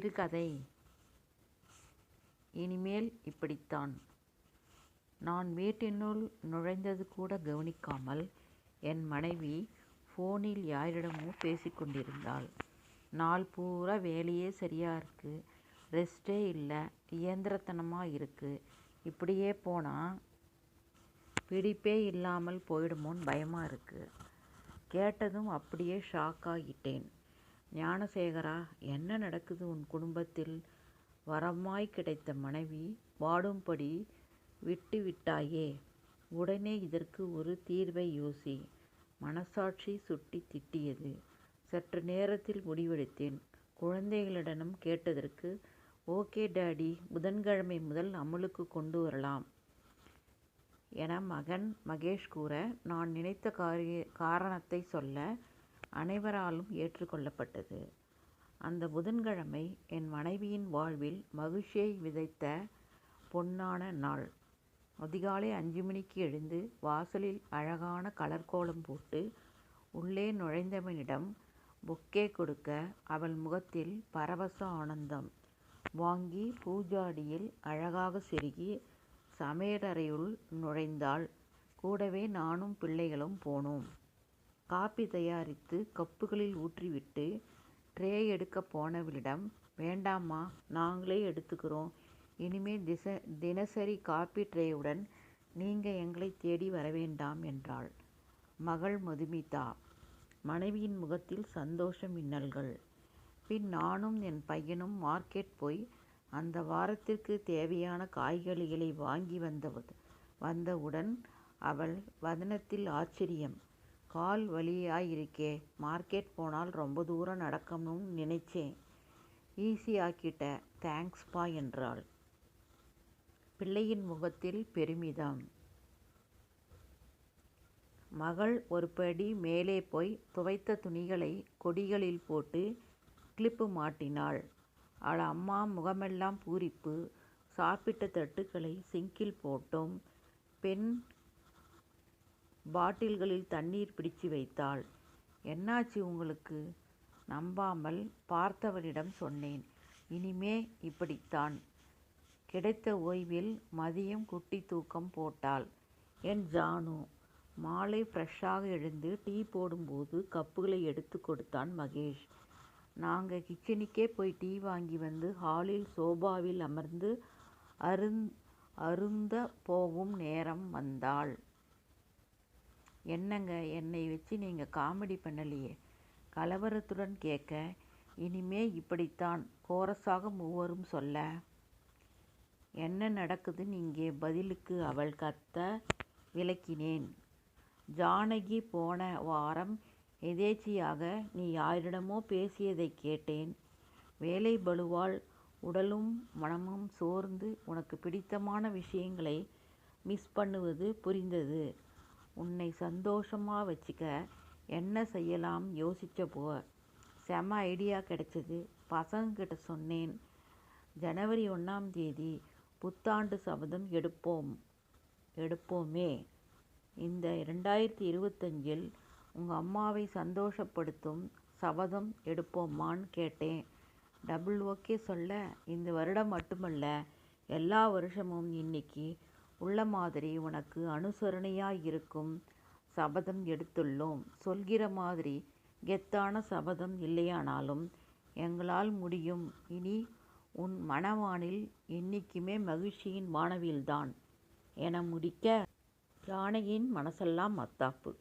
சிறுகதை இனிமேல் இப்படித்தான். நான் வீட்டினுள் நுழைந்தது கூட கவனிக்காமல் என் மனைவி ஃபோனில் யாரிடமோ பேசிக்கொண்டிருந்தாள் நாள் பூரா வேலையே சரியாக இருக்குது ரெஸ்டே இல்லை இயந்திரத்தனமாக இருக்குது இப்படியே போனால் பிடிப்பே இல்லாமல் போயிடுமோன்னு பயமாக இருக்கு. கேட்டதும் அப்படியே ஷாக் ஆகிட்டேன். ஞானசேகரா என்ன நடக்குது உன் குடும்பத்தில்? வரமாய் கிடைத்த மனைவி வாடும்படி விட்டுவிட்டாயே. உடனே இதற்கு ஒரு தீர்வை யோசி. மனசாட்சி சுட்டி திட்டியது. சற்று நேரத்தில் முடிவெடுத்தேன். குழந்தைகளிடம் கேட்டதற்கு ஓகே டாடி புதன்கிழமை முதல் அமுலுக்கு கொண்டு வரலாம் என மகன் மகேஷ் கூற நான் நினைத்த காரிய காரணத்தை சொல்ல அனைவராலும் ஏற்றுக்கொள்ளப்பட்டது அந்த புதன்கிழமை என் மனைவியின் வாழ்வில் மகிழ்ச்சியை விதைத்த பொன்னான நாள். அதிகாலை அஞ்சு மணிக்கு எழுந்து வாசலில் அழகான கலர் கோலம் போட்டு உள்ளே நுழைந்தவனிடம் பொக்கே கொடுக்க அவள் முகத்தில் பரவச ஆனந்தம். வாங்கி பூஜாடியில் அழகாக செருகி சமையலறையுள் நுழைந்தாள். கூடவே நானும் பிள்ளைகளும் போனோம். காபி தயாரித்து கப்புகளில் ஊற்றிவிட்டு ட்ரே எடுக்கப் போனவளிடம் வேண்டாம்மா நாங்களே எடுத்துக்கிறோம். இனிமே தினசரி காபி ட்ரேவுடன் நீங்கள் எங்களை தேடி வரவேண்டாம் என்றாள். மகள் மதுமிதா. மனைவியின் முகத்தில் சந்தோஷ மின்னல்கள். பின் நானும் என் பையனும் மார்க்கெட் போய் அந்த வாரத்திற்கு தேவையான காய்கறிகளை வாங்கி வந்த வந்தவுடன் அவள் வதனத்தில் ஆச்சரியம். கால் வலியாயிருக்கே மார்க்கெட் போனால் ரொம்ப தூரம் நடக்கணும்னு நினைச்சேன். ஈஸியாக்கிட்ட தேங்க்ஸ்பா தேங்க்ஸ்ப்பா என்றாள். பிள்ளையின் முகத்தில் பெருமிதம். மகள் ஒரு படி மேலே போய் துவைத்த துணிகளை கொடிகளில் போட்டு கிளிப்பு மாட்டினாள். அவள் அம்மா முகமெல்லாம் பூரிப்பு. சாப்பிட்ட தட்டுக்களை சிங்கில் போட்டோம். பெண் பாட்டில்களில் தண்ணீர் பிடிச்சு வைத்தாள். என்னாச்சு உங்களுக்கு? நம்பாமல் பார்த்தவளிடம் சொன்னேன். இனிமே இப்படித்தான். கிடைத்த ஓய்வில் மதியம் குட்டி தூக்கம் போட்டாள் என் ஜானு. மாலை ஃப்ரெஷ்ஷாக எழுந்து டீ போடும்போது கப்புகளை எடுத்துக் கொடுத்தான் மகேஷ். நாங்கள் கிச்சனுக்கே போய் டீ வாங்கி வந்து ஹாலில் சோபாவில் அமர்ந்து அருந் அருந்த போகும் நேரம் வந்தாள். என்னங்க என்னை வச்சு நீங்கள் காமெடி பண்ணலையே கலவரத்துடன் கேட்க இனிமே இப்படித்தான் கோரஸாக மூவரும் சொல்ல. என்ன நடக்குதுன்னு இங்கே பதிலுக்கு அவள் கத்த விளக்கினேன். ஜானகி போன வாரம் எதேச்சையாக நீ யாரிடமோ பேசியதைக் கேட்டேன். வேலை பலுவால் உடலும் மனமும் சோர்ந்து உனக்கு பிடித்தமான விஷயங்களை மிஸ் பண்ணுவது புரிந்தது. உன்னை சந்தோஷமாக வச்சுக்க என்ன செய்யலாம்னு யோசிச்சப்போ செம ஐடியா கிடைச்சது. பசங்கக்கிட்ட சொன்னேன். ஜனவரி ஒன்றாம் தேதி புத்தாண்டு சபதம் எடுப்போம் எடுப்போமே. இந்த ரெண்டாயிரத்தி இருபத்தஞ்சில் உங்கள் அம்மாவை சந்தோஷப்படுத்தும் சபதம் எடுப்போமான்னு கேட்டேன். டபுள் ஓகே சொல்ல இந்த வருடம் மட்டுமல்ல எல்லா வருஷமும் இன்னைக்கு உள்ள மாதிரி உனக்கு அனுசரணையாக இருக்கும் சபதம் எடுத்துள்ளோம். சொல்கிற மாதிரி கெத்தான சபதம் இல்லையானாலும் எங்களால் முடியும் இனி உன் மனவானில் என்றைக்குமே மகிழ்ச்சியின் வானவில்தான் என முடிக்க ஜானகியின் மனசெல்லாம் மத்தாப்பு.